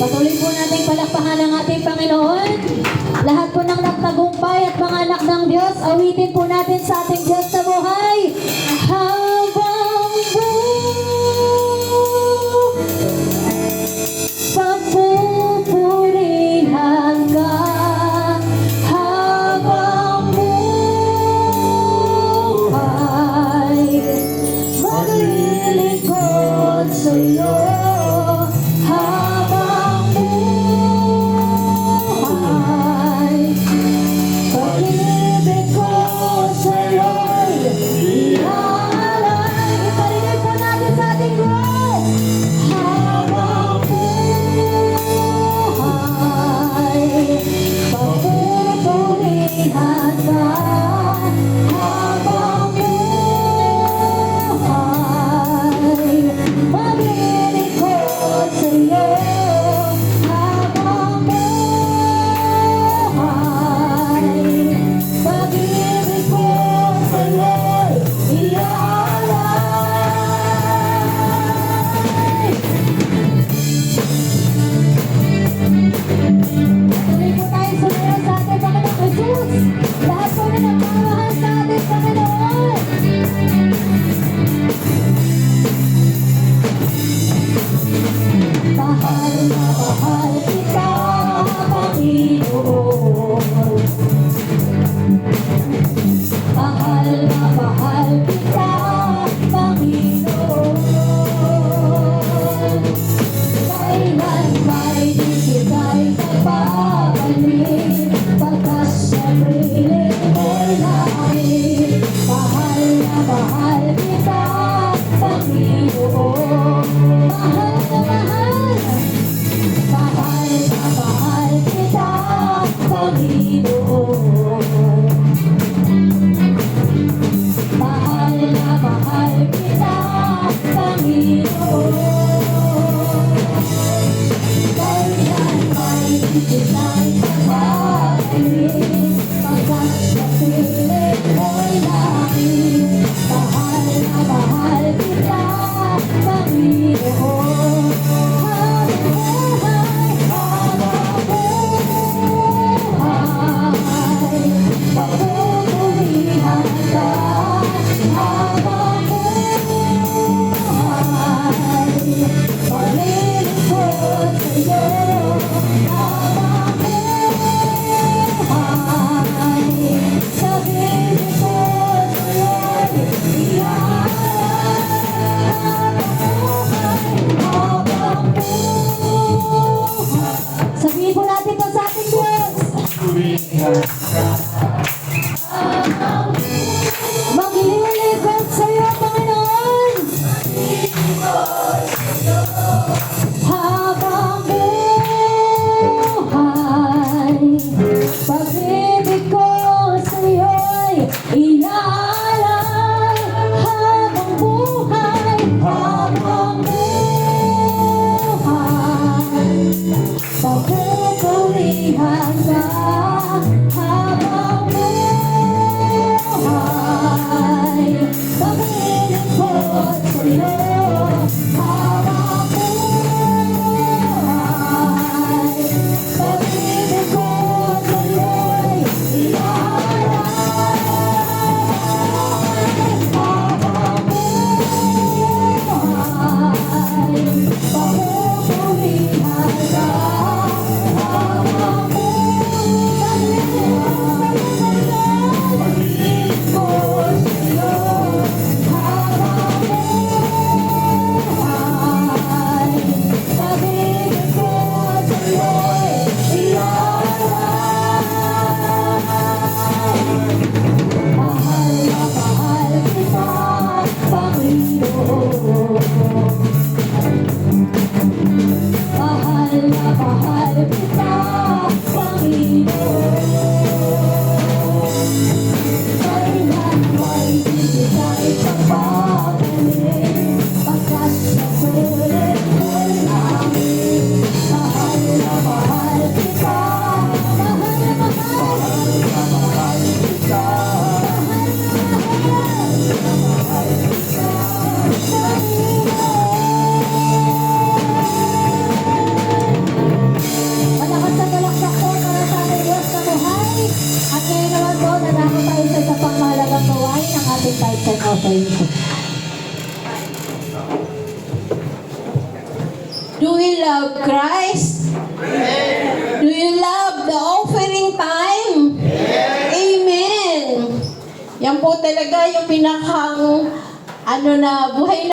Patuloy po natin palakpakan ang ating Panginoon. Lahat po ng nagtagumpay at mga anak ng Diyos, awitin po natin sa ating Diyos sa buhay. hatta Bye. Maglilibot sa'yo, Panginoon! Maglilibot sa'yo! Oh. Gawain ng ating tithes and offerings. Do you love Christ? Do you love the offering time? Amen. Yan po talaga yung pinakang ano na buhay